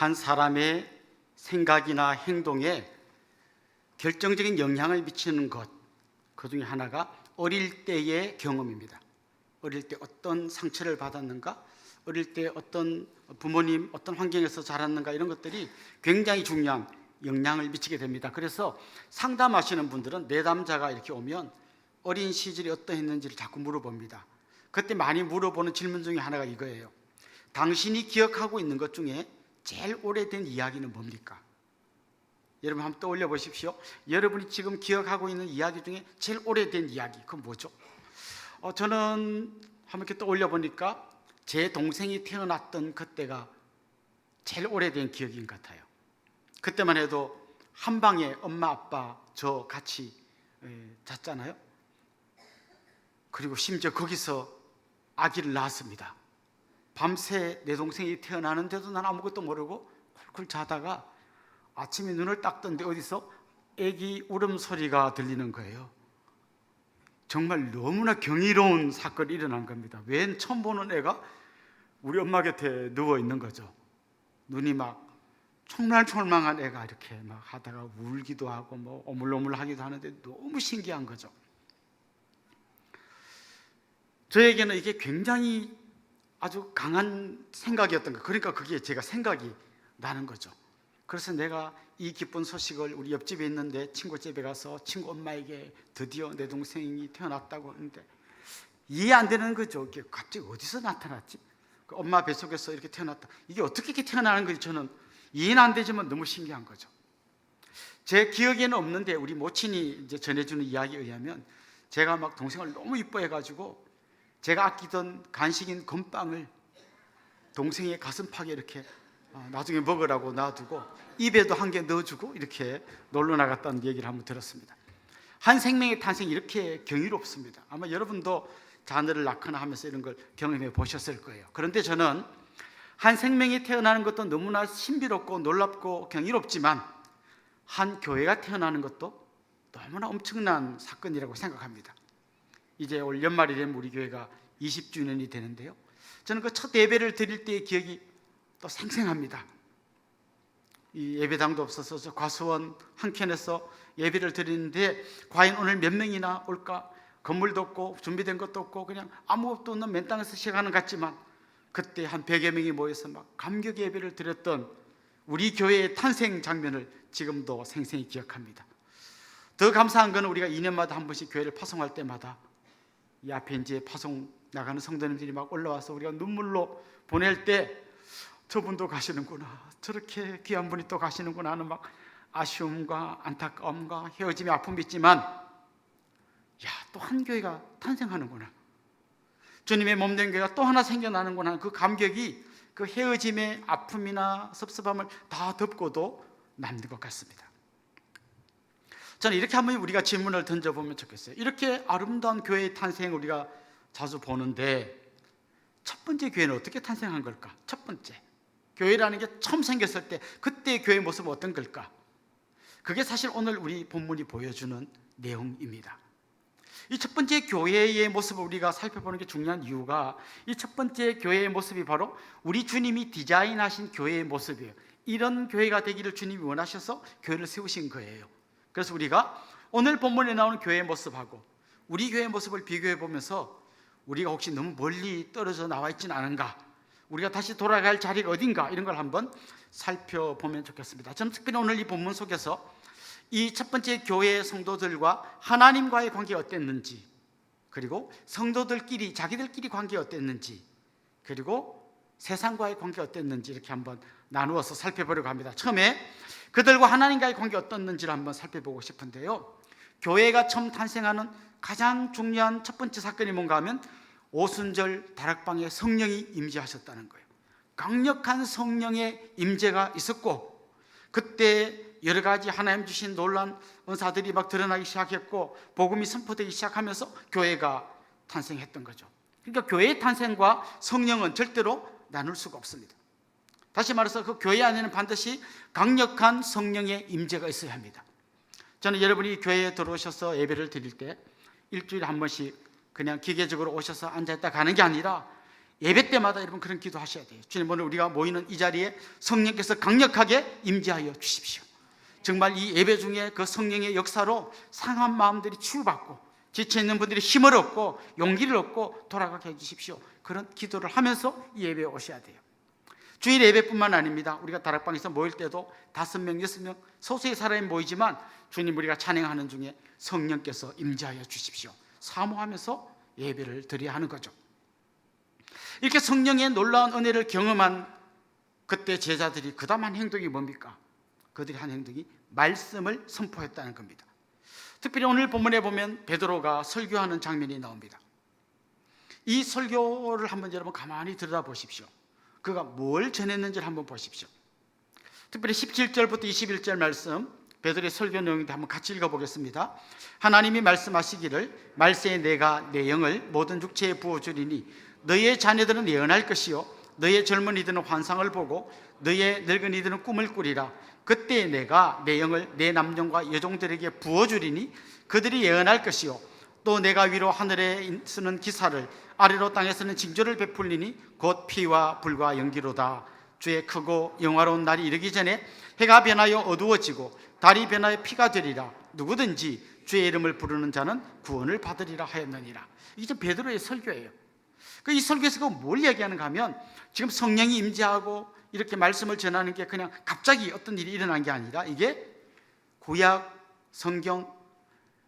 한 사람의 생각이나 행동에 결정적인 영향을 미치는 것, 그 중에 하나가 어릴 때의 경험입니다. 어릴 때 어떤 상처를 받았는가, 어릴 때 어떤 부모님, 어떤 환경에서 자랐는가 이런 것들이 굉장히 중요한 영향을 미치게 됩니다. 그래서 상담하시는 분들은 내담자가 이렇게 오면 어린 시절이 어떠했는지를 자꾸 물어봅니다. 그때 많이 물어보는 질문 중에 하나가 이거예요. 당신이 기억하고 있는 것 중에 제일 오래된 이야기는 뭡니까? 여러분 한번 떠올려 보십시오. 여러분이 지금 기억하고 있는 이야기 중에 제일 오래된 이야기 그건 뭐죠? 어, 저는 한번 이렇게 떠올려 보니까 제 동생이 태어났던 그때가 제일 오래된 기억인 것 같아요. 그때만 해도 한 방에 엄마 아빠 저 같이 에, 잤잖아요. 그리고 심지어 거기서 아기를 낳았습니다. 밤새 내 동생이 태어나는데도 난 아무것도 모르고 쿨쿨 자다가 아침에 눈을 딱 떴는데 어디서 아기 울음소리가 들리는 거예요. 정말 너무나 경이로운 사건이 일어난 겁니다. 웬 처음 보는 애가 우리 엄마 곁에 누워 있는 거죠. 눈이 막 총말총망한 애가 이렇게 막 하다가 울기도 하고 뭐 오물오물하기도 하는데 너무 신기한 거죠. 저에게는 이게 굉장히 아주 강한 생각이었던 거. 그러니까 그게 제가 생각이 나는 거죠. 그래서 내가 이 기쁜 소식을 우리 옆집에 있는데 친구 집에 가서 친구 엄마에게 드디어 내 동생이 태어났다고 하는데 이해 안 되는 거죠. 이게 갑자기 어디서 나타났지? 그 엄마 뱃속에서 이렇게 태어났다. 이게 어떻게 이렇게 태어나는 건지 저는 이해는 안 되지만 너무 신기한 거죠. 제 기억에는 없는데 우리 모친이 이제 전해주는 이야기에 의하면 제가 막 동생을 너무 이뻐해가지고 제가 아끼던 간식인 건빵을 동생의 가슴팍에 이렇게 어, 나중에 먹으라고 놔두고 입에도 한 개 넣어주고 이렇게 놀러 나갔다는 얘기를 한번 들었습니다. 한 생명의 탄생이 이렇게 경이롭습니다. 아마 여러분도 자녀를 낳거나 하면서 이런 걸 경험해 보셨을 거예요. 그런데 저는 한 생명이 태어나는 것도 너무나 신비롭고 놀랍고 경이롭지만 한 교회가 태어나는 것도 너무나 엄청난 사건이라고 생각합니다. 이제 올 연말이 되면 우리 교회가 20주년이 되는데요. 저는 그 첫 예배를 드릴 때의 기억이 또 생생합니다. 이 예배당도 없어서 저 과수원 한 켠에서 예배를 드리는데 과연 오늘 몇 명이나 올까? 건물도 없고 준비된 것도 없고 그냥 아무것도 없는 맨 땅에서 것 같지만 그때 한 100여 명이 모여서 막 감격 예배를 드렸던 우리 교회의 탄생 장면을 지금도 생생히 기억합니다. 더 감사한 것은 우리가 2년마다 한 번씩 교회를 파송할 때마다 이 앞에 이제 파송 나가는 성도님들이 막 올라와서 우리가 눈물로 보낼 때 저분도 가시는구나 저렇게 귀한 분이 또 가시는구나 하는 막 아쉬움과 안타까움과 헤어짐의 아픔이 있지만 야 또 한 교회가 탄생하는구나. 주님의 몸된 교회가 또 하나 생겨나는구나. 그 감격이 그 헤어짐의 아픔이나 섭섭함을 다 덮고도 남는 것 같습니다 저는 이렇게 한번 우리가 질문을 던져보면 좋겠어요 이렇게 아름다운 교회의 탄생을 우리가 자주 보는데 첫 번째 교회는 어떻게 탄생한 걸까? 첫 번째 교회라는 게 처음 생겼을 때 그때 교회 모습은 어떤 걸까? 그게 사실 오늘 우리 본문이 보여주는 내용입니다. 이 첫 번째 교회의 모습을 우리가 살펴보는 게 중요한 이유가 이 첫 번째 교회의 모습이 바로 우리 주님이 디자인하신 교회의 모습이에요. 이런 교회가 되기를 주님이 원하셔서 교회를 세우신 거예요. 그래서 우리가 오늘 본문에 나오는 교회의 모습하고 우리 교회의 모습을 비교해 보면서 우리가 혹시 너무 멀리 떨어져 나와 있지는 않은가? 우리가 다시 돌아갈 자리가 어딘가? 이런 걸 한번 살펴보면 좋겠습니다. 저는 특별히 오늘 이 본문 속에서 이 첫 번째 교회 성도들과 하나님과의 관계가 어땠는지, 그리고 성도들끼리 자기들끼리 관계가 어땠는지, 그리고 세상과의 관계가 어땠는지 이렇게 한번 나누어서 살펴보려고 합니다. 처음에 그들과 하나님과의 관계가 어떻는지를 한번 살펴보고 싶은데요. 교회가 처음 탄생하는 가장 중요한 첫 번째 사건이 뭔가 하면 오순절 다락방에 성령이 임재하셨다는 거예요. 강력한 성령의 임재가 있었고 그때 여러 가지 하나님 주신 놀란 은사들이 막 드러나기 시작했고 복음이 선포되기 시작하면서 교회가 탄생했던 거죠. 그러니까 교회의 탄생과 성령은 절대로 나눌 수가 없습니다. 다시 말해서 그 교회 안에는 반드시 강력한 성령의 임재가 있어야 합니다. 저는 여러분이 교회에 들어오셔서 예배를 드릴 때 일주일에 한 번씩 그냥 기계적으로 오셔서 앉아있다 가는 게 아니라 예배 때마다 여러분 그런 기도 하셔야 돼요. 주님 오늘 우리가 모이는 이 자리에 성령께서 강력하게 임재하여 주십시오. 정말 이 예배 중에 그 성령의 역사로 상한 마음들이 치유받고 지쳐 있는 분들이 힘을 얻고 용기를 얻고 돌아가게 해 주십시오. 그런 기도를 하면서 이 예배에 오셔야 돼요. 주일 예배뿐만 아닙니다. 우리가 다락방에서 모일 때도 다섯 명, 여섯 명 소수의 사람이 모이지만 주님 우리가 찬양하는 중에 성령께서 임재하여 주십시오. 사모하면서 예배를 드려야 하는 거죠. 이렇게 성령의 놀라운 은혜를 경험한 그때 제자들이 그다음 한 행동이 뭡니까? 그들이 한 행동이 말씀을 선포했다는 겁니다. 특별히 오늘 본문에 보면 베드로가 설교하는 장면이 나옵니다. 이 설교를 한번 여러분 가만히 들여다보십시오. 그가 뭘 전했는지를 한번 보십시오. 특별히 17절부터 21절 말씀 베드로의 설교 내용인데 한번 같이 읽어보겠습니다. 하나님이 말씀하시기를 말세에 내가 내 영을 모든 육체에 부어주리니 너희의 자녀들은 예언할 것이요 너희의 젊은이들은 환상을 보고 너희의 늙은이들은 꿈을 꾸리라 그때 내가 내 영을 내 남종과 여종들에게 부어주리니 그들이 예언할 것이요 또 내가 위로 하늘에 쓰는 기사를 아래로 땅에 쓰는 징조를 베풀리니 곧 피와 불과 연기로다. 주의 크고 영화로운 날이 이르기 전에 해가 변하여 어두워지고 달이 변하여 피가 되리라. 누구든지 주의 이름을 부르는 자는 구원을 받으리라 하였느니라. 이게 베드로의 설교예요. 그이 설교에서 뭘 얘기하는가 하면 지금 성령이 임재하고 이렇게 말씀을 전하는 게 그냥 갑자기 어떤 일이 일어난 게 아니라 이게 구약 성경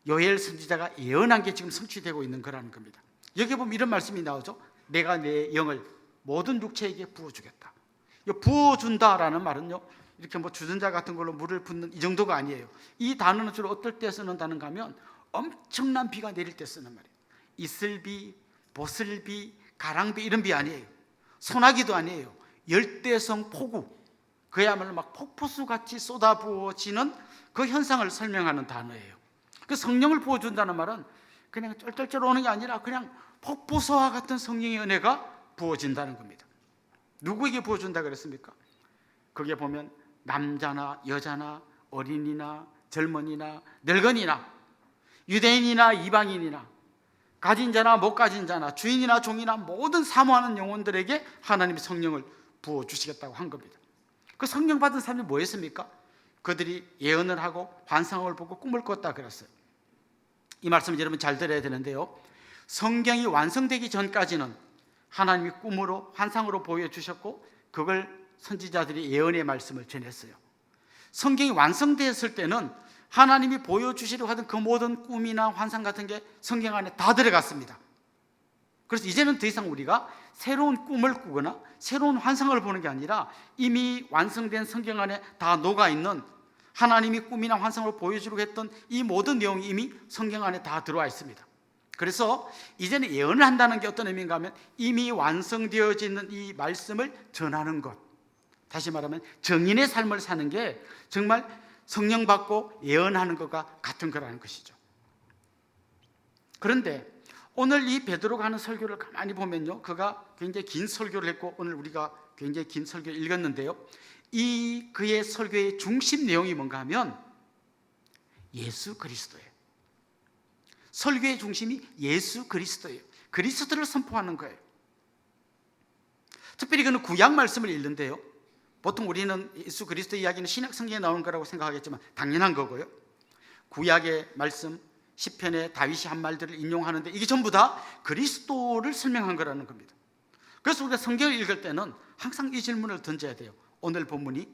요엘 선지자가 예언한 게 지금 성취되고 있는 거라는 겁니다. 여기 보면 이런 말씀이 나오죠. 내가 내 영을 모든 육체에게 부어주겠다. 이 부어준다라는 말은요. 이렇게 뭐 주전자 같은 걸로 물을 붓는 이 정도가 아니에요. 이 단어는 주로 어떨 때 쓰는다는가 하면 엄청난 비가 내릴 때 쓰는 말이에요. 이슬비, 보슬비, 가랑비 이런 비 아니에요. 소나기도 아니에요. 열대성 폭우. 그야말로 막 폭포수 같이 쏟아부어지는 그 현상을 설명하는 단어예요. 그 성령을 부어준다는 말은 그냥 쩔쩔쩔 오는 게 아니라 그냥 폭포수와 같은 성령의 은혜가 부어진다는 겁니다. 누구에게 부어준다 그랬습니까? 거기에 보면 남자나 여자나 어린이나 젊은이나 늙은이나 유대인이나 이방인이나 가진 자나 못 가진 자나 주인이나 종이나 모든 사모하는 영혼들에게 하나님의 성령을 부어 주시겠다고 한 겁니다. 그 성령 받은 사람이 뭐 했습니까? 그들이 예언을 하고 환상을 보고 꿈을 꿨다 그랬어요. 이 말씀 여러분 잘 들어야 되는데요. 성경이 완성되기 전까지는 하나님이 꿈으로 환상으로 보여 주셨고 그걸 선지자들이 예언의 말씀을 전했어요. 성경이 완성되었을 때는 하나님이 보여주시려고 하던 그 모든 꿈이나 환상 같은 게 성경 안에 다 들어갔습니다. 그래서 이제는 더 이상 우리가 새로운 꿈을 꾸거나 새로운 환상을 보는 게 아니라 이미 완성된 성경 안에 다 녹아 있는 하나님이 꿈이나 환상을 보여주려고 했던 이 모든 내용이 이미 성경 안에 다 들어와 있습니다. 그래서 이제는 예언을 한다는 게 어떤 의미인가 하면 이미 완성되어져 있는 이 말씀을 전하는 것. 다시 말하면 정인의 삶을 사는 게 정말 성령 받고 예언하는 것과 같은 거라는 것이죠. 그런데 오늘 이 베드로가 하는 설교를 가만히 보면요. 그가 굉장히 긴 설교를 했고 오늘 우리가 굉장히 긴 설교를 읽었는데요. 이 그의 설교의 중심 내용이 뭔가 하면 예수 그리스도예요. 설교의 중심이 예수 그리스도예요. 그리스도를 선포하는 거예요. 특별히 그는 구약 말씀을 읽는데요. 보통 우리는 예수 그리스도 이야기는 신약 성경에 나오는 거라고 생각하겠지만 당연한 거고요. 구약의 말씀, 시편의 다윗이 한 말들을 인용하는데 이게 전부 다 그리스도를 설명한 거라는 겁니다. 그래서 우리가 성경을 읽을 때는 항상 이 질문을 던져야 돼요. 오늘 본문이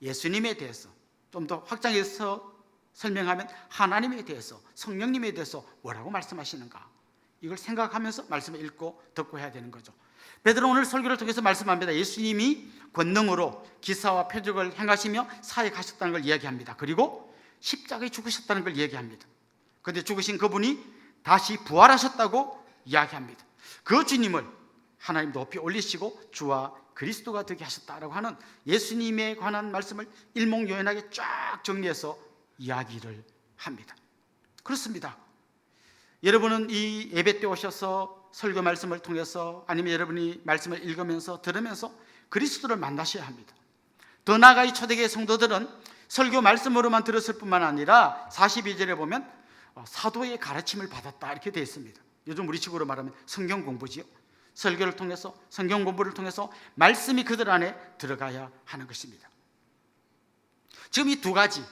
예수님에 대해서 좀 더 확장해서 설명하면 하나님에 대해서 성령님에 대해서 뭐라고 말씀하시는가 이걸 생각하면서 말씀을 읽고 듣고 해야 되는 거죠. 베드로 오늘 설교를 통해서 말씀합니다. 예수님이 권능으로 기사와 표적을 행하시며 사역하셨다는 걸 이야기합니다. 그리고 십자가에 죽으셨다는 걸 이야기합니다. 그런데 죽으신 그분이 다시 부활하셨다고 이야기합니다. 그 주님을 하나님 높이 올리시고 주와 그리스도가 되게 하셨다라고 하는 예수님에 관한 말씀을 일목요연하게 쫙 정리해서 이야기를 합니다. 그렇습니다. 여러분은 이 예배 때 오셔서 설교 말씀을 통해서 아니면 여러분이 말씀을 읽으면서 들으면서 그리스도를 만나셔야 합니다. 더 나아가 이 초대교회 성도들은 설교 말씀으로만 들었을 뿐만 아니라 42절에 보면 어, 사도의 가르침을 받았다 이렇게 되어 있습니다. 요즘 우리 식으로 말하면 성경 공부지요. 설교를 통해서 성경 공부를 통해서 말씀이 그들 안에 들어가야 하는 것입니다. 지금 이 두 가지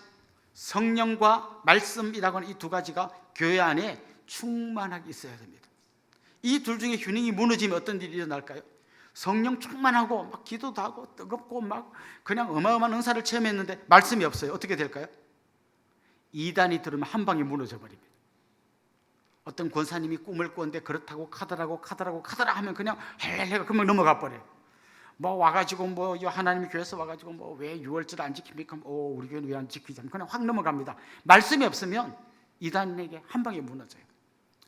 성령과 말씀이라고 하는 이 두 가지가 교회 안에 충만하게 있어야 됩니다. 이 둘 중에 균형이 무너지면 어떤 일이 일어날까요? 성령 충만하고 막 기도도 하고 뜨겁고 막 그냥 어마어마한 은사를 체험했는데 말씀이 없어요. 어떻게 될까요? 이단이 들으면 한 방에 무너져 버립니다. 어떤 권사님이 꿈을 꾸는데 그렇다고 카더라고 카더라고 카더라 하면 그냥 헬렐레가 금방 넘어가 버려요. 뭐 와가지고 뭐 하나님 교회에서 와가지고 뭐왜 6월절 안 지킵니까? 오 우리 교회는 왜 안 지키자? 그냥 확 넘어갑니다. 말씀이 없으면 이단에게 한 방에 무너져요.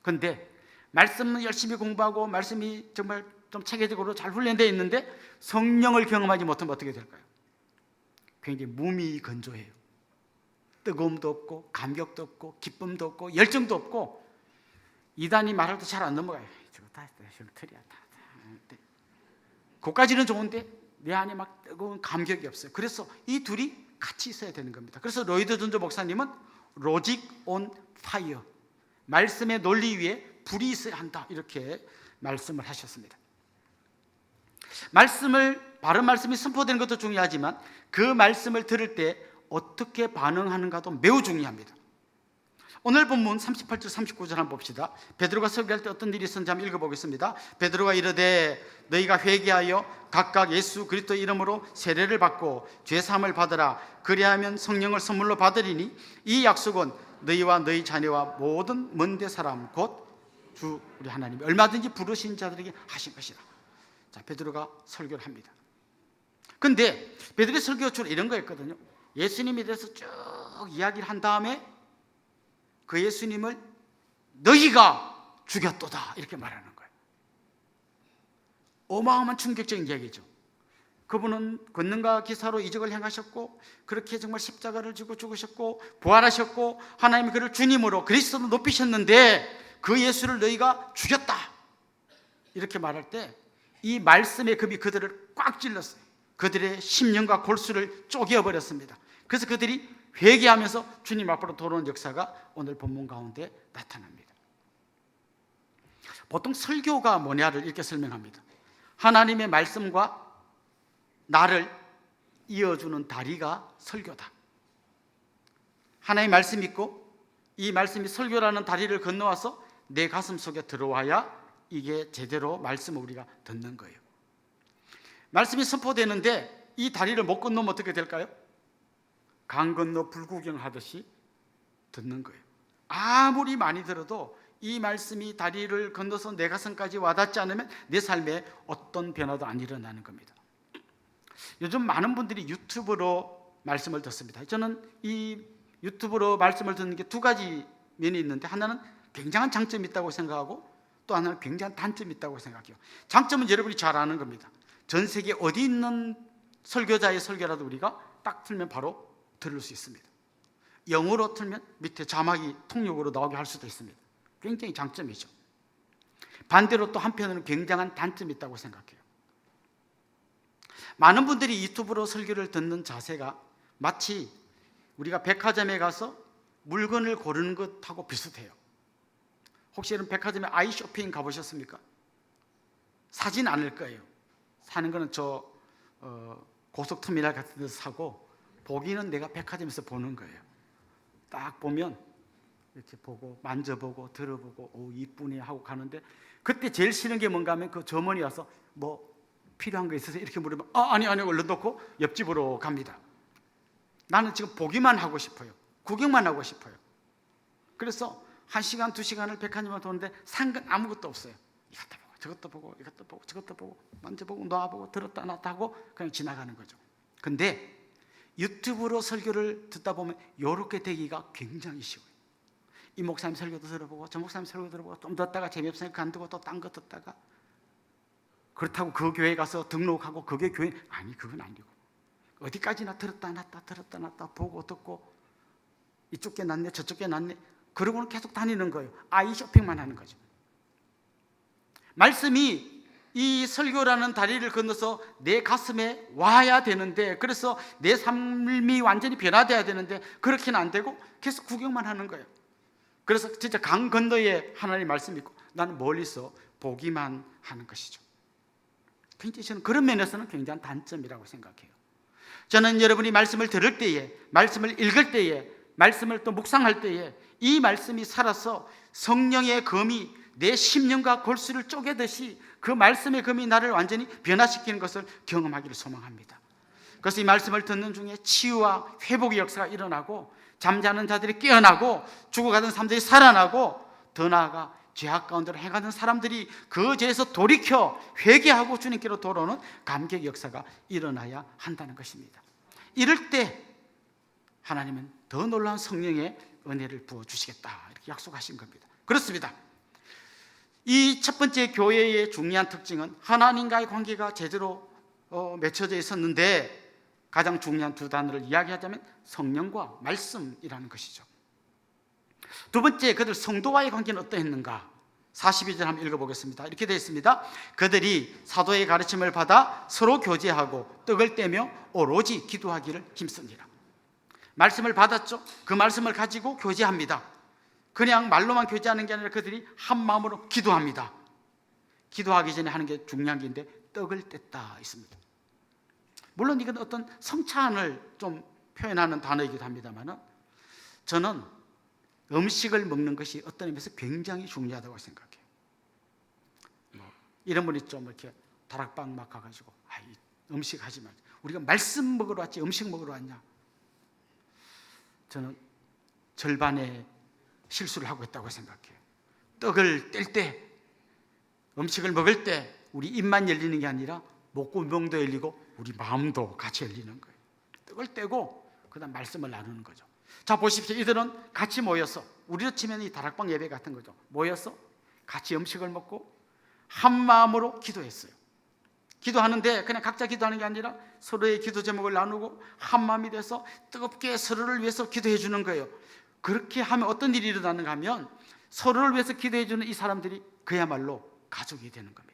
근데 말씀은 열심히 공부하고 말씀이 정말 좀 체계적으로 잘 훈련되어 있는데 성령을 경험하지 못하면 어떻게 될까요? 굉장히 몸이 건조해요. 뜨거움도 없고 감격도 없고 기쁨도 없고 열정도 없고 이단이 말할 때 잘 안 넘어가요. 저거 다 흉틀이야. 다, 다. 그까지는 좋은데 내 안에 막 뜨거운 감격이 없어요. 그래서 이 둘이 같이 있어야 되는 겁니다. 그래서 로이드 존조 목사님은 로직 온 파이어 말씀의 논리 위에 불이 있어야 한다 이렇게 말씀을 하셨습니다. 말씀을 바른 말씀이 선포되는 것도 중요하지만 그 말씀을 들을 때 어떻게 반응하는가도 매우 중요합니다. 오늘 본문 38절 39절 한번 봅시다. 베드로가 설교할 때 어떤 일이 있었는지 한번 읽어보겠습니다. 베드로가 이르되 너희가 회개하여 각각 예수 그리스도 이름으로 세례를 받고 죄 사함을 받으라. 그리하면 성령을 선물로 받으리니 이 약속은 너희와 너희 자녀와 모든 먼데 사람 곧 주 우리 하나님이 얼마든지 부르신 자들에게 하신 것이라. 자 베드로가 설교를 합니다. 근데 베드로의 설교 주로 이런 거였거든요. 예수님에 대해서 쭉 이야기를 한 다음에 그 예수님을 너희가 죽였도다 이렇게 말하는 거예요. 어마어마한 충격적인 이야기죠. 그분은 권능과 기사로 이적을 행하셨고 그렇게 정말 십자가를 지고 죽으셨고 부활하셨고 하나님이 그를 주님으로 그리스도로 높이셨는데 그 예수를 너희가 죽였다 이렇게 말할 때 이 말씀의 급이 그들을 꽉 찔렀어요. 그들의 심령과 골수를 쪼개어 버렸습니다. 그래서 그들이 회개하면서 주님 앞으로 돌아오는 역사가 오늘 본문 가운데 나타납니다. 보통 설교가 뭐냐를 이렇게 설명합니다. 하나님의 말씀과 나를 이어주는 다리가 설교다. 하나님의 말씀 있고 이 말씀이 설교라는 다리를 건너와서 내 가슴 속에 들어와야 이게 제대로 말씀을 우리가 듣는 거예요. 말씀이 선포되는데 이 다리를 못 건너면 어떻게 될까요? 강 건너 불구경하듯이 듣는 거예요. 아무리 많이 들어도 이 말씀이 다리를 건너서 내 가슴까지 와닿지 않으면 내 삶에 어떤 변화도 안 일어나는 겁니다. 요즘 많은 분들이 유튜브로 말씀을 듣습니다. 저는 이 유튜브로 말씀을 듣는 게 두 가지 면이 있는데 하나는 굉장한 장점이 있다고 생각하고 또 하나는 굉장한 단점이 있다고 생각해요. 장점은 여러분이 잘 아는 겁니다. 전 세계 어디 있는 설교자의 설교라도 우리가 딱 틀면 바로 들을 수 있습니다. 영어로 틀면 밑에 자막이 통역으로 나오게 할 수도 있습니다. 굉장히 장점이죠. 반대로 또 한편으로는 굉장한 단점이 있다고 생각해요. 많은 분들이 유튜브로 설교를 듣는 자세가 마치 우리가 백화점에 가서 물건을 고르는 것하고 비슷해요. 혹시 이런 백화점에 아이 쇼핑 가보셨습니까? 사진 않을 거예요. 사는 거는 저 어, 고속터미널 같은 데서 사고 보기는 내가 백화점에서 보는 거예요. 딱 보면 이렇게 보고 만져보고 들어보고 오 이쁘네 하고 가는데 그때 제일 싫은 게 뭔가 하면 그 점원이 와서 뭐 필요한 거 있어서 이렇게 물으면 아 아니 아니 얼른 놓고 옆집으로 갑니다. 나는 지금 보기만 하고 싶어요. 구경만 하고 싶어요. 그래서 한 시간 두 시간을 백화점을 도는데 산건 아무것도 없어요. 이것도 보고 저것도 보고 이것도 보고 저것도 보고 만져보고 놔보고 들었다 놨다 하고 그냥 지나가는 거죠. 근데 유튜브로 설교를 듣다 보면 이렇게 되기가 굉장히 쉬워요. 이 목사님 설교도 들어보고 저 목사님 설교 들어보고 좀 듣다가 재미없으니까 안 듣고 또 딴 거 듣다가 그렇다고 그 교회 가서 등록하고 그게 교회 아니 그건 아니고 어디까지나 들었다 놨다 들었다 놨다 보고 듣고 이쪽 게 낫네 저쪽 게 낫네 그러고는 계속 다니는 거예요. 아이 쇼핑만 하는 거죠. 말씀이 이 설교라는 다리를 건너서 내 가슴에 와야 되는데 그래서 내 삶이 완전히 변화돼야 되는데 그렇게는 안 되고 계속 구경만 하는 거예요. 그래서 진짜 강 건너에 하나님 말씀 있고 나는 멀리서 보기만 하는 것이죠. 굉장히 저는 그런 면에서는 굉장한 단점이라고 생각해요. 저는 여러분이 말씀을 들을 때에, 말씀을 읽을 때에, 말씀을 또 묵상할 때에 이 말씀이 살아서 성령의 검이 내 심령과 골수를 쪼개듯이 그 말씀의 검이 나를 완전히 변화시키는 것을 경험하기를 소망합니다. 그래서 이 말씀을 듣는 중에 치유와 회복의 역사가 일어나고 잠자는 자들이 깨어나고 죽어가던 사람들이 살아나고 더 나아가 죄악 가운데로 행하는 사람들이 그 죄에서 돌이켜 회개하고 주님께로 돌아오는 감격 역사가 일어나야 한다는 것입니다. 이럴 때 하나님은 더 놀라운 성령의 은혜를 부어 주시겠다 이렇게 약속하신 겁니다. 그렇습니다. 이 첫 번째 교회의 중요한 특징은 하나님과의 관계가 제대로 어, 맺혀져 있었는데 가장 중요한 두 단어를 이야기하자면 성령과 말씀이라는 것이죠. 두 번째 그들 성도와의 관계는 어떠했는가? 42절 한번 읽어보겠습니다. 이렇게 되어 있습니다. 그들이 사도의 가르침을 받아 서로 교제하고 떡을 떼며 오로지 기도하기를 힘씁니다. 말씀을 받았죠. 그 말씀을 가지고 교제합니다. 그냥 말로만 교제하는 게 아니라 그들이 한 마음으로 기도합니다. 기도하기 전에 하는 게 중요한 게 있는데 떡을 뗐다 있습니다. 물론 이건 어떤 성찬을 좀 표현하는 단어이기도 합니다만은 저는 음식을 먹는 것이 어떤 의미에서 굉장히 중요하다고 생각해요. 뭐 이런 분이 좀 이렇게 다락방 막 가가지고 아, 이 음식 하지 말. 우리가 말씀 먹으러 왔지 음식 먹으러 왔냐? 저는 절반의 실수를 하고 있다고 생각해요. 떡을 뗄 때, 음식을 먹을 때 우리 입만 열리는 게 아니라 목구 명도 열리고 우리 마음도 같이 열리는 거예요. 떡을 떼고 그다음 말씀을 나누는 거죠. 자 보십시오. 이들은 같이 모여서 우리로 치면 이 다락방 예배 같은 거죠. 모여서 같이 음식을 먹고 한 마음으로 기도했어요. 기도하는데 그냥 각자 기도하는 게 아니라 서로의 기도 제목을 나누고 한 마음이 돼서 뜨겁게 서로를 위해서 기도해 주는 거예요. 그렇게 하면 어떤 일이 일어나는가 하면 서로를 위해서 기도해 주는 이 사람들이 그야말로 가족이 되는 겁니다.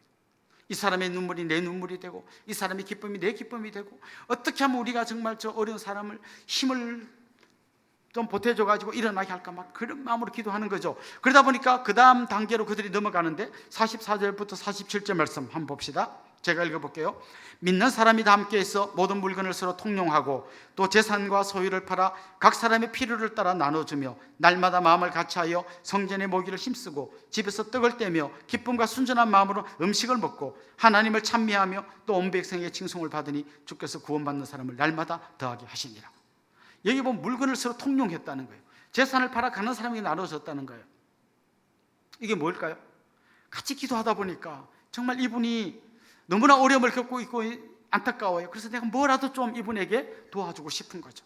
이 사람의 눈물이 내 눈물이 되고 이 사람의 기쁨이 내 기쁨이 되고 어떻게 하면 우리가 정말 저 어려운 사람을 힘을 좀 보태줘 가지고 일어나게 할까 막 그런 마음으로 기도하는 거죠. 그러다 보니까 그 다음 단계로 그들이 넘어가는데 44절부터 47절 말씀 한번 봅시다. 제가 읽어볼게요. 믿는 사람이 다 함께해서 모든 물건을 서로 통용하고 또 재산과 소유를 팔아 각 사람의 필요를 따라 나눠주며 날마다 마음을 같이하여 성전의 모기를 힘쓰고 집에서 떡을 떼며 기쁨과 순전한 마음으로 음식을 먹고 하나님을 찬미하며 또 온 백성의 칭송을 받으니 주께서 구원받는 사람을 날마다 더하게 하시니라. 여기 보면 물건을 서로 통용했다는 거예요. 재산을 팔아 가는 사람에게 나눠줬다는 거예요. 이게 뭘까요? 같이 기도하다 보니까 정말 이분이 너무나 어려움을 겪고 있고 안타까워요. 그래서 내가 뭐라도 좀 이분에게 도와주고 싶은 거죠.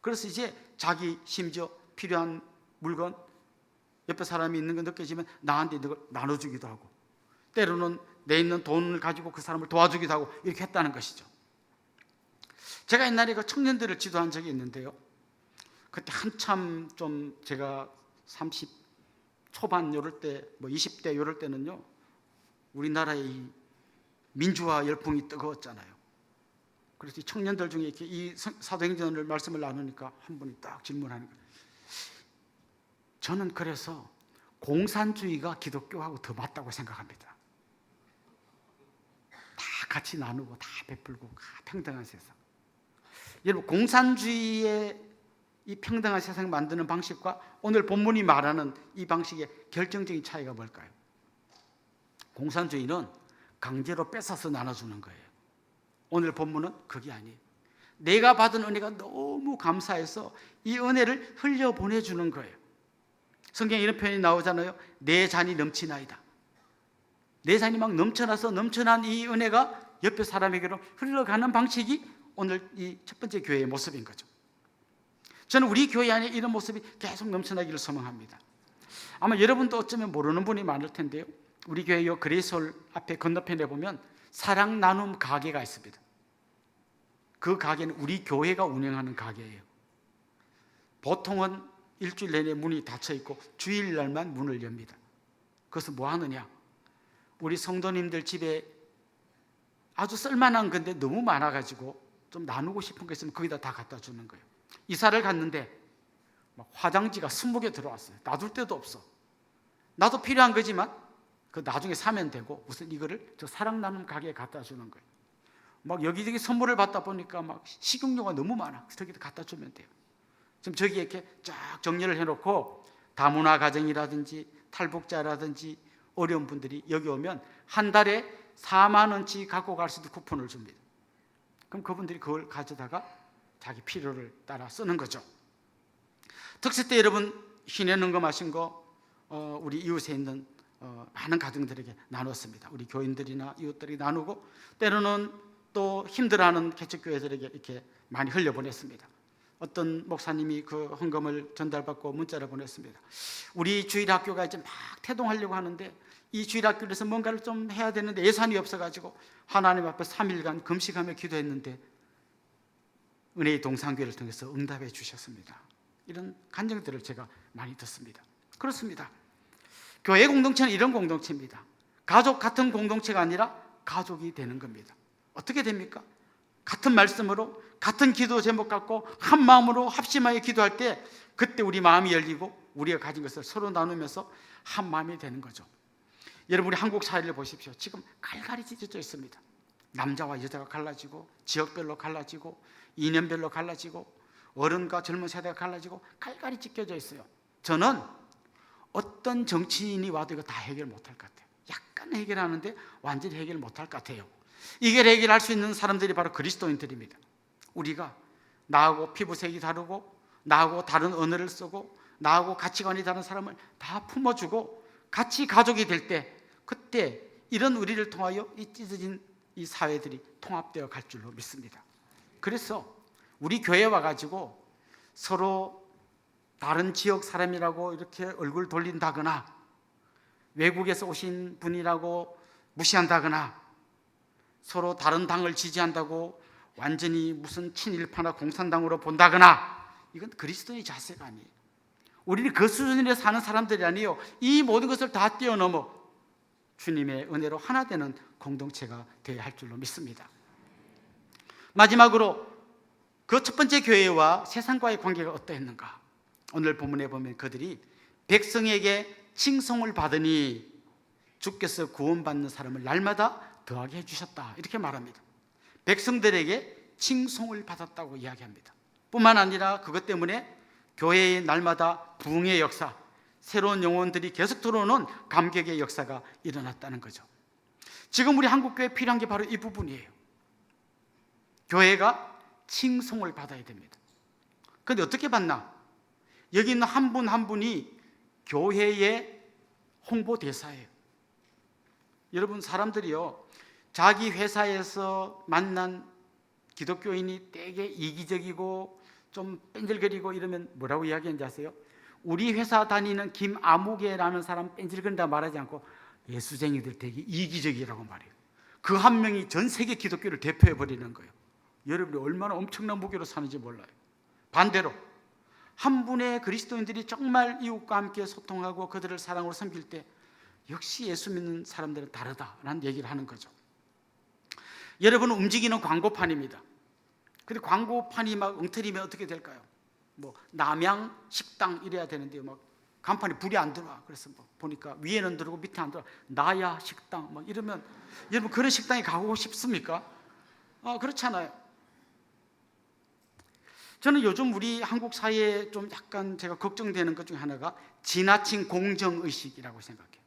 그래서 이제 자기 심지어 필요한 물건 옆에 사람이 있는 거 느껴지면 나한테 있는 걸 나눠주기도 하고 때로는 내 있는 돈을 가지고 그 사람을 도와주기도 하고 이렇게 했다는 것이죠. 제가 옛날에 그 청년들을 지도한 적이 있는데요. 그때 한참 좀 제가 30 초반 요럴 때, 뭐 20대 요럴 때는요. 우리나라의 이 민주화 열풍이 뜨거웠잖아요. 그래서 이 청년들 중에 이렇게 이 사도행전을 말씀을 나누니까 한 분이 딱 질문하는 거예요. 저는 그래서 공산주의가 기독교하고 더 맞다고 생각합니다. 다 같이 나누고 다 베풀고 다 평등한 세상. 여러분 공산주의의 이 평등한 세상을 만드는 방식과 오늘 본문이 말하는 이 방식의 결정적인 차이가 뭘까요? 공산주의는 강제로 뺏어서 나눠주는 거예요. 오늘 본문은 그게 아니에요. 내가 받은 은혜가 너무 감사해서 이 은혜를 흘려 보내주는 거예요. 성경에 이런 표현이 나오잖아요. 내 잔이 넘치나이다. 내 잔이 막 넘쳐나서 넘쳐난 이 은혜가 옆에 사람에게로 흘러가는 방식이 오늘 이 첫 번째 교회의 모습인 거죠. 저는 우리 교회 안에 이런 모습이 계속 넘쳐나기를 소망합니다. 아마 여러분도 어쩌면 모르는 분이 많을 텐데요. 우리 교회 요 그레이솔 앞에 건너편에 보면 사랑 나눔 가게가 있습니다. 그 가게는 우리 교회가 운영하는 가게예요. 보통은 일주일 내내 문이 닫혀 있고 주일날만 문을 엽니다. 그것은 뭐 하느냐? 우리 성도님들 집에 아주 쓸만한 건데 너무 많아가지고 좀 나누고 싶은 거 있으면 거기다 다 갖다 주는 거예요. 이사를 갔는데 화장지가 스무 개 들어왔어요. 놔둘 데도 없어. 나도 필요한 거지만 그 나중에 사면 되고 우선 이거를 저 사랑 나눔 가게에 갖다 주는 거예요. 막 여기저기 선물을 받다 보니까 막 식용료가 너무 많아. 저기도 갖다 주면 돼요. 지금 저기 이렇게 쫙 정리를 해놓고 다문화 가정이라든지 탈북자라든지 어려운 분들이 여기 오면 한 달에 4만 원치 갖고 갈 수도 쿠폰을 줍니다. 그럼 그분들이 그걸 가져다가 자기 필요를 따라 쓰는 거죠. 특세 때 여러분 신의 능거 마신 거 어, 우리 이웃에 있는 어, 많은 가정들에게 나눴습니다. 우리 교인들이나 이웃들이 나누고 때로는 또 힘들어하는 개척교회들에게 이렇게 많이 흘려보냈습니다. 어떤 목사님이 그 헌금을 전달받고 문자를 보냈습니다. 우리 주일학교가 이제 막 태동하려고 하는데 이 주일학교에서 뭔가를 좀 해야 되는데 예산이 없어가지고 하나님 앞에 3일간 금식하며 기도했는데 은혜의 동산교회를 통해서 응답해 주셨습니다. 이런 간증들을 제가 많이 듣습니다. 그렇습니다. 교회 공동체는 이런 공동체입니다. 가족 같은 공동체가 아니라 가족이 되는 겁니다. 어떻게 됩니까? 같은 말씀으로 같은 기도 제목 갖고 한 마음으로 합심하여 기도할 때 그때 우리 마음이 열리고 우리가 가진 것을 서로 나누면서 한 마음이 되는 거죠. 여러분 우리 한국 사회를 보십시오. 지금 갈갈이 찢어져 있습니다. 남자와 여자가 갈라지고 지역별로 갈라지고 이념별로 갈라지고 어른과 젊은 세대가 갈라지고 갈갈이 찢겨져 있어요. 저는 어떤 정치인이 와도 이거 다 해결 못할 것 같아요. 약간 해결하는데 완전히 해결 못할 것 같아요. 이걸 해결할 수 있는 사람들이 바로 그리스도인들입니다. 우리가 나하고 피부색이 다르고 나하고 다른 언어를 쓰고 나하고 가치관이 다른 사람을 다 품어주고 같이 가족이 될 때 그때 이런 우리를 통하여 이 찢어진 이 사회들이 통합되어 갈 줄로 믿습니다. 그래서 우리 교회 와가지고 서로 다른 지역 사람이라고 이렇게 얼굴 돌린다거나 외국에서 오신 분이라고 무시한다거나 서로 다른 당을 지지한다고 완전히 무슨 친일파나 공산당으로 본다거나 이건 그리스도의 자세가 아니에요. 우리는 그 수준에 사는 사람들이 아니에요. 이 모든 것을 다 뛰어넘어 주님의 은혜로 하나 되는 공동체가 되어야 할 줄로 믿습니다. 마지막으로 그 첫 번째 교회와 세상과의 관계가 어떠했는가? 오늘 본문에 보면 그들이 백성에게 칭송을 받으니 주께서 구원받는 사람을 날마다 더하게 해주셨다. 이렇게 말합니다. 백성들에게 칭송을 받았다고 이야기합니다. 뿐만 아니라 그것 때문에 교회의 날마다 부흥의 역사, 새로운 영혼들이 계속 들어오는 감격의 역사가 일어났다는 거죠. 지금 우리 한국교회 필요한 게 바로 이 부분이에요. 교회가 칭송을 받아야 됩니다. 그런데 어떻게 받나? 여기 있는 한분한 분이 교회의 홍보 대사예요. 여러분 사람들이요 자기 회사에서 만난 기독교인이 되게 이기적이고 좀 뺀질거리고 이러면 뭐라고 이야기하는지 아세요? 우리 회사 다니는 김아무개라는 사람 뺀질거린다 말하지 않고 예수쟁이들 되게 이기적이라고 말해요. 그 한 명이 전 세계 기독교를 대표해 버리는 거예요. 여러분이 얼마나 엄청난 무게로 사는지 몰라요. 반대로 한 분의 그리스도인들이 정말 이웃과 함께 소통하고 그들을 사랑으로 섬길 때 역시 예수 믿는 사람들은 다르다라는 얘기를 하는 거죠. 여러분은 움직이는 광고판입니다. 근데 광고판이 막 엉터리면 어떻게 될까요? 뭐 남양 식당 이래야 되는데 막 간판에 불이 안 들어와. 그래서 뭐 보니까 위에는 들어오고 밑에 안 들어와. 나야 식당 막 이러면 여러분 그런 식당에 가고 싶습니까? 아 그렇잖아요. 저는 요즘 우리 한국 사회에 좀 약간 제가 걱정되는 것 중에 하나가 지나친 공정 의식이라고 생각해요.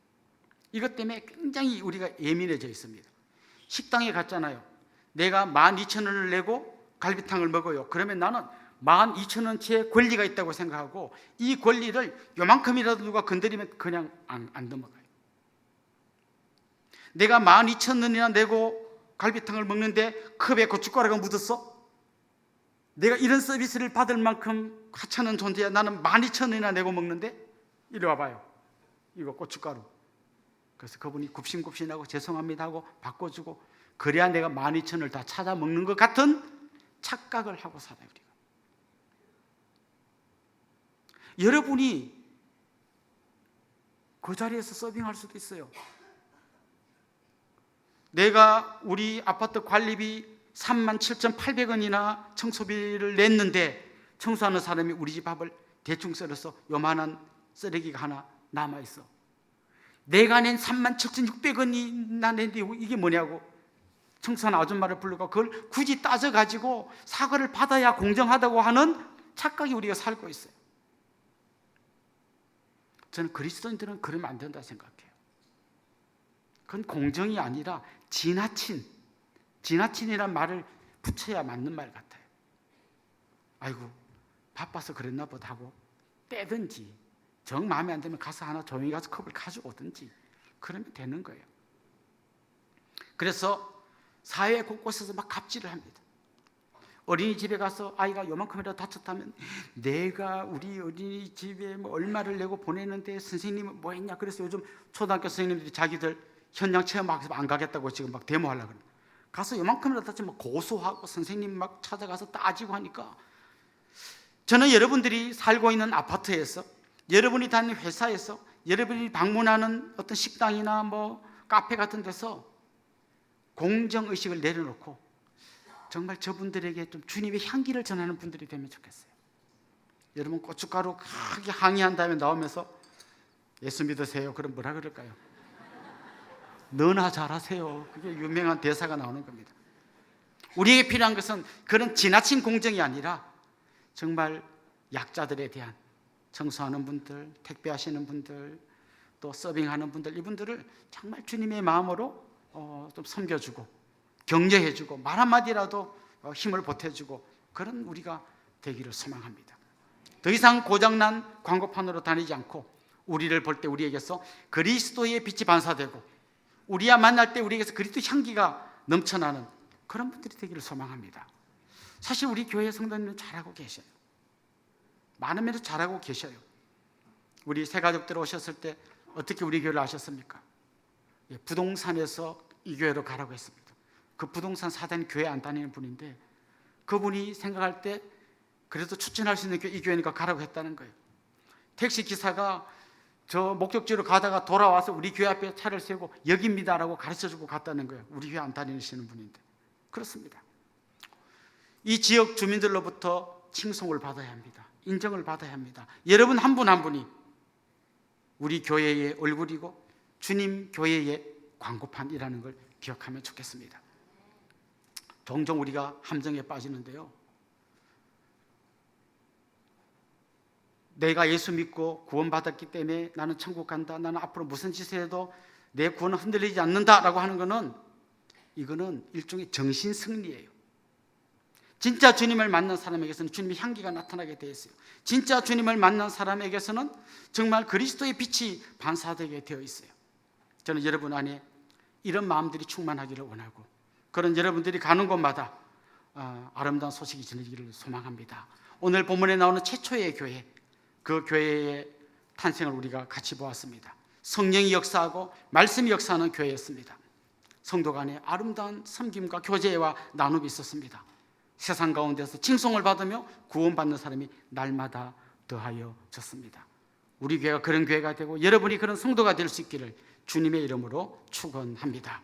이것 때문에 굉장히 우리가 예민해져 있습니다. 식당에 갔잖아요. 내가 12,000원을 내고 갈비탕을 먹어요. 그러면 나는 12,000원치의 권리가 있다고 생각하고 이 권리를 요만큼이라도 누가 건드리면 그냥 안, 안 넘어가요. 내가 12,000원이나 내고 갈비탕을 먹는데 컵에 고춧가루가 묻었어? 내가 이런 서비스를 받을 만큼 하찮은 존재야. 나는 12,000원이나 내고 먹는데 이리 와봐요. 이거 고춧가루. 그래서 그분이 굽신굽신하고 죄송합니다 하고 바꿔주고 그래야 내가 12,000원을 다 찾아 먹는 것 같은 착각을 하고 살아요 우리가. 여러분이 그 자리에서 서빙할 수도 있어요. 내가 우리 아파트 관리비 37,800원이나 청소비를 냈는데 청소하는 사람이 우리 집 밥을 대충 썰어서 요만한 쓰레기가 하나 남아 있어. 내가 낸 3만 7,600원이 나는데 이게 뭐냐고 청소한 아줌마를 부르고 그걸 굳이 따져 가지고 사과를 받아야 공정하다고 하는 착각이 우리가 살고 있어요. 저는 그리스도인들은 그러면 안 된다 생각해요. 그건 공정이 아니라 지나친, 지나친이란 말을 붙여야 맞는 말 같아요. 아이고, 바빠서 그랬나 보다 하고 떼든지 정 마음에 안 들면 가서 하나 조용히 가서 컵을 가져오든지 그러면 되는 거예요. 그래서 사회 곳곳에서 막 갑질을 합니다. 어린이집에 가서 아이가 요만큼이라도 다쳤다면 내가 우리 어린이집에 뭐 얼마를 내고 보내는데 선생님은 뭐 했냐 그래서 요즘 초등학교 선생님들이 자기들 현장 체험학습 안 가겠다고 지금 막 데모하려고 그래 가서 요만큼이라도 다치면 고소하고 선생님 막 찾아가서 따지고 하니까 저는 여러분들이 살고 있는 아파트에서 여러분이 다니는 회사에서 여러분이 방문하는 어떤 식당이나 뭐 카페 같은 데서 공정 의식을 내려놓고 정말 저분들에게 좀 주님의 향기를 전하는 분들이 되면 좋겠어요. 여러분 고춧가루 크게 항의한 다음에 나오면서 예수 믿으세요. 그럼 뭐라 그럴까요? 너나 잘하세요. 그게 유명한 대사가 나오는 겁니다. 우리에게 필요한 것은 그런 지나친 공정이 아니라 정말 약자들에 대한 청소하는 분들, 택배하시는 분들, 또 서빙하는 분들 이분들을 정말 주님의 마음으로 어, 좀 섬겨주고 격려해주고 말 한마디라도 어, 힘을 보태주고 그런 우리가 되기를 소망합니다. 더 이상 고장난 광고판으로 다니지 않고 우리를 볼 때 우리에게서 그리스도의 빛이 반사되고 우리와 만날 때 우리에게서 그리스도 향기가 넘쳐나는 그런 분들이 되기를 소망합니다. 사실 우리 교회 성도님은 잘하고 계셔요. 많은 면에서 잘하고 계셔요. 우리 새 가족들 오셨을 때 어떻게 우리 교회를 아셨습니까? 예, 부동산에서 이 교회로 가라고 했습니다. 그 부동산 사단이 교회 안 다니는 분인데 그분이 생각할 때 그래도 추천할 수 있는 교회 이 교회니까 가라고 했다는 거예요. 택시 기사가 저 목적지로 가다가 돌아와서 우리 교회 앞에 차를 세우고 여기입니다라고 가르쳐 주고 갔다는 거예요. 우리 교회 안 다니시는 분인데. 그렇습니다. 이 지역 주민들로부터 칭송을 받아야 합니다. 인정을 받아야 합니다. 여러분 한 분한 분이 우리 교회의 얼굴이고 주님 교회의 광고판이라는 걸 기억하면 좋겠습니다. 종종 우리가 함정에 빠지는데요. 내가 예수 믿고 구원받았기 때문에 나는 천국 간다. 나는 앞으로 무슨 짓을 해도 내 구원은 흔들리지 않는다라고 하는 것은 이거는 일종의 정신 승리예요. 진짜 주님을 만난 사람에게서는 주님의 향기가 나타나게 되어 있어요. 진짜 주님을 만난 사람에게서는 정말 그리스도의 빛이 반사되게 되어 있어요. 저는 여러분 안에 이런 마음들이 충만하기를 원하고 그런 여러분들이 가는 곳마다 어, 아름다운 소식이 전해지기를 소망합니다. 오늘 본문에 나오는 최초의 교회, 그 교회의 탄생을 우리가 같이 보았습니다. 성령이 역사하고 말씀이 역사하는 교회였습니다. 성도 간에 아름다운 섬김과 교제와 나눔이 있었습니다. 세상 가운데서 칭송을 받으며 구원받는 사람이 날마다 더하여 졌습니다. 우리 교회가 그런 교회가 되고 여러분이 그런 성도가 될 수 있기를 주님의 이름으로 축원합니다.